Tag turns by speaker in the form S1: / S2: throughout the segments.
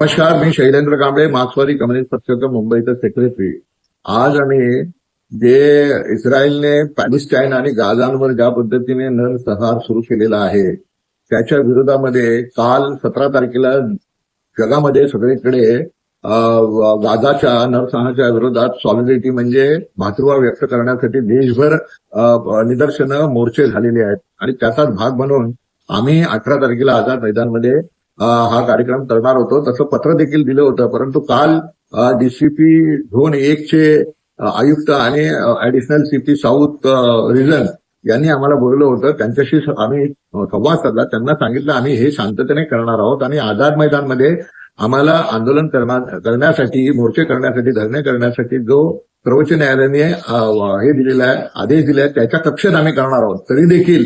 S1: नमस्कार मी शैलेंद्र कांबळे मार्क्सवादी कम्युनिस्ट पक्षाचं मुंबईचं सेक्रेटरी आज आम्ही जे इस्रायलने पॅलेस्टाईन आणि गाझांवर ज्या पद्धतीने नरसंहार सुरू केलेला आहे त्याच्या विरोधामध्ये काल सतरा तारखेला जगामध्ये सगळीकडे गाझाच्या नरसंहाराच्या विरोधात सॉलिडिटी म्हणजे भातृभाव व्यक्त करण्यासाठी देशभर निदर्शनं मोर्चे झालेले आहेत. आणि त्याचाच भाग म्हणून आम्ही अठरा तारखेला आझाद मैदानमध्ये हा कार्यक्रम करणार होतो. तसं पत्र देखील दिलं होतं. परंतु काल डीसीपी झोन एकचे आयुक्त आणि ऍडिशनल सीपी साऊथ रिजन यांनी आम्हाला बोललं होतं. त्यांच्याशी आम्ही संवाद साधला. त्यांना सांगितलं आम्ही हे शांततेने करणार आहोत आणि आझाद मैदानमध्ये आम्हाला आंदोलन करण्यासाठी मोर्चे करण्यासाठी धरणे करण्यासाठी जो सर्वोच्च न्यायालयाने हे दिलेला आहे आदेश दिले आहे त्याच्या कक्षेत आम्ही करणार आहोत. तरी देखील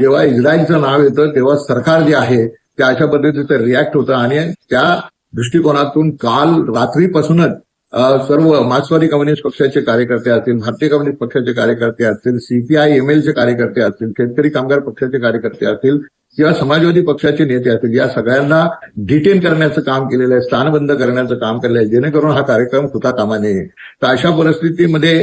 S1: जेव्हा इस्रायलचं नाव येतं तेव्हा सरकार जे आहे त्या अशा पद्धतीचं रिॲक्ट होतं आणि त्या दृष्टिकोनातून काल रात्रीपासूनच सर्व मार्क्सवादी कम्युनिस्ट पक्षाचे कार्यकर्ते असतील भारतीय कम्युनिस्ट पक्षाचे कार्यकर्ते असतील सीपीआय एमएलचे कार्यकर्ते असतील शेतकरी कामगार पक्षाचे कार्यकर्ते असतील किंवा समाजवादी पक्षाचे नेते असतील या सगळ्यांना डिटेन करण्याचं काम केलेलं आहे स्थानबंद करण्याचं काम केलेलं आहे. जेणेकरून हा कार्यक्रम होता कामा नये तर अशा परिस्थितीमध्ये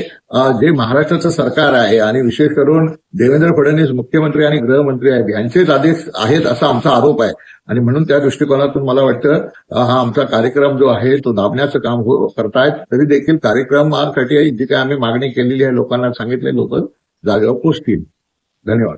S1: जे महाराष्ट्राचं सरकार आहे आणि विशेष करून देवेंद्र फडणवीस मुख्यमंत्री आणि गृहमंत्री आहेत यांचेच आदेश आहेत असा आमचा आरोप आहे. आणि म्हणून त्या दृष्टिकोनातून मला वाटतं हा आमचा कार्यक्रम जो आहे तो दाबण्याचं काम हो करतायत. तरी देखील कार्यक्रमासाठी जी काय आम्ही मागणी केलेली आहे लोकांना सांगितले लोक जागेवर पोचतील. धन्यवाद.